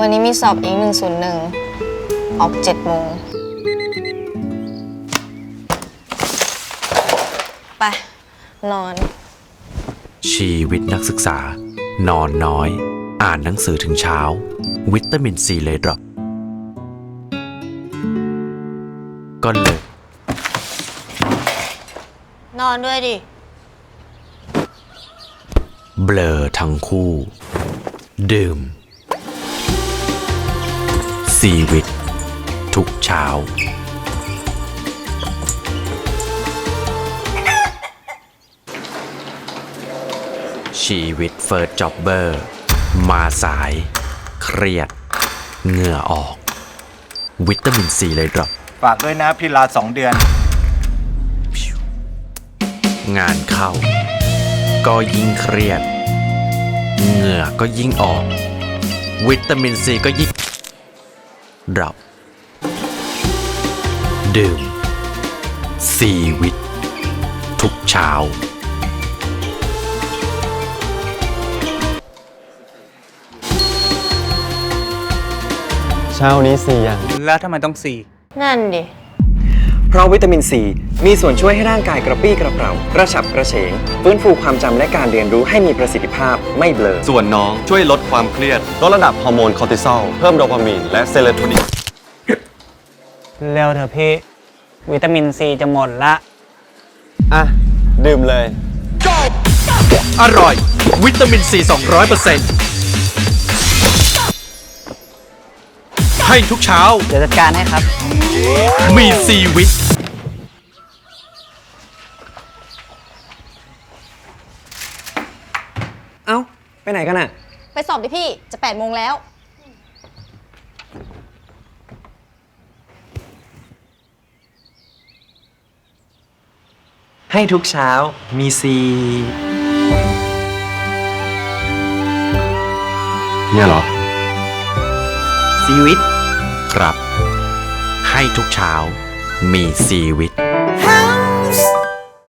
วันนี้มีสอบอีก101 ออก7โมง ไป นอน ชีวิตนักศึกษา นอนน้อย อ่านหนังสือถึงเช้า วิตามินซีเลยดรอปก็เลย นอนด้วยดิ เบลอทั้งคู่ ดื่ม ซีวิตทุกเช้า ชีวิตเฟิร์สจ็อบเบอร์ มาสาย เครียด เหงื่อออก วิตามินซีเลยดรอปฝากด้วยนะพี่ลาสองเดือน งานเข้า ก็ยิ่งเครียด เหงื่อก็ยิ่งออก วิตามินซีก็ยิ่ง ดรอปดื่มซีวิต ทุกเช้า เช้านี้สี่อย่าง แล้วทำไมต้องสี่นั่นดิ เพราะวิตามินซีมีส่วนช่วยให้ร่างกายกระปรี้กระเปร่ากระฉับกระเฉงฟื้นฟูความจำและการเรียนรู้ให้มีประสิทธิภาพไม่เบลอ ส่วนน้องช่วยลดความเครียดลดระดับฮอร์โมนคอร์ติซอลเพิ่มโดปามีนและเซโรโทนินเร็วเถอะพี่ วิตามินซีจะหมดละ อะ ดื่มเลย อร่อย วิตามินซี 200% ให้ทุกเช้า เดี๋ยวจัดการให้ครับ มีซีวิตเอ้า ไปไหนกันอะ ไปสอบดิพี่ จะ8โมงแล้ว ให้ทุกเช้ามีซีเนี่ยเหรอ ซีวิต ครับ ให้ทุกเช้ามีซีวิต